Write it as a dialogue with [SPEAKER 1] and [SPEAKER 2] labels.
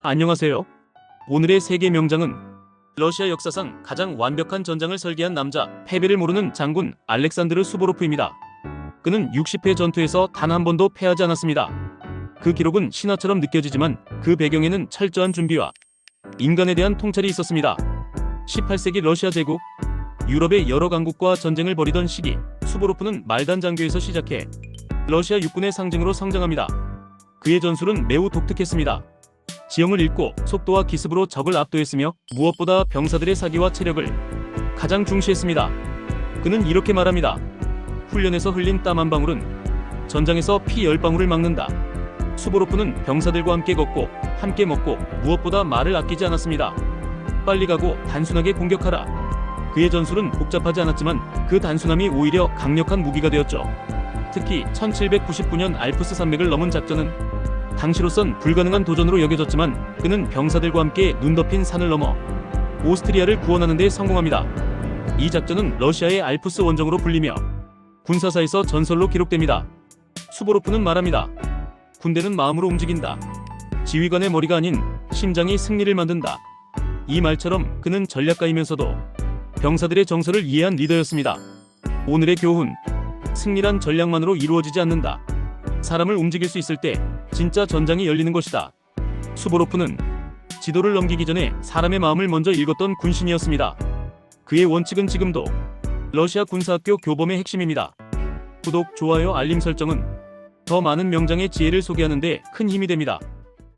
[SPEAKER 1] 안녕하세요. 오늘의 세계 명장은 러시아 역사상 가장 완벽한 전장을 설계한 남자, 패배를 모르는 장군 알렉산드르 수보로프입니다. 그는 60회 전투에서 단 한 번도 패하지 않았습니다. 그 기록은 신화처럼 느껴지지만 그 배경에는 철저한 준비와 인간에 대한 통찰이 있었습니다. 18세기 러시아 제국, 유럽의 여러 강국과 전쟁을 벌이던 시기, 수보로프는 말단 장교에서 시작해 러시아 육군의 상징으로 성장합니다. 그의 전술은 매우 독특했습니다. 지형을 읽고 속도와 기습으로 적을 압도했으며 무엇보다 병사들의 사기와 체력을 가장 중시했습니다. 그는 이렇게 말합니다. 훈련에서 흘린 땀 한 방울은 전장에서 피 열 방울을 막는다. 수보로프는 병사들과 함께 걷고 함께 먹고 무엇보다 말을 아끼지 않았습니다. 빨리 가고 단순하게 공격하라. 그의 전술은 복잡하지 않았지만 그 단순함이 오히려 강력한 무기가 되었죠. 특히 1799년 알프스 산맥을 넘은 작전은 당시로선 불가능한 도전으로 여겨졌지만 그는 병사들과 함께 눈 덮인 산을 넘어 오스트리아를 구원하는 데 성공합니다. 이 작전은 러시아의 알프스 원정으로 불리며 군사사에서 전설로 기록됩니다. 수보로프는 말합니다. 군대는 마음으로 움직인다. 지휘관의 머리가 아닌 심장이 승리를 만든다. 이 말처럼 그는 전략가이면서도 병사들의 정서를 이해한 리더였습니다. 오늘의 교훈. 승리란 전략만으로 이루어지지 않는다. 사람을 움직일 수 있을 때 진짜 전장이 열리는 것이다. 수보로프는 지도를 넘기기 전에 사람의 마음을 먼저 읽었던 군신이었습니다. 그의 원칙은 지금도 러시아 군사학교 교범의 핵심입니다. 구독, 좋아요, 알림 설정은 더 많은 명장의 지혜를 소개하는 데 큰 힘이 됩니다.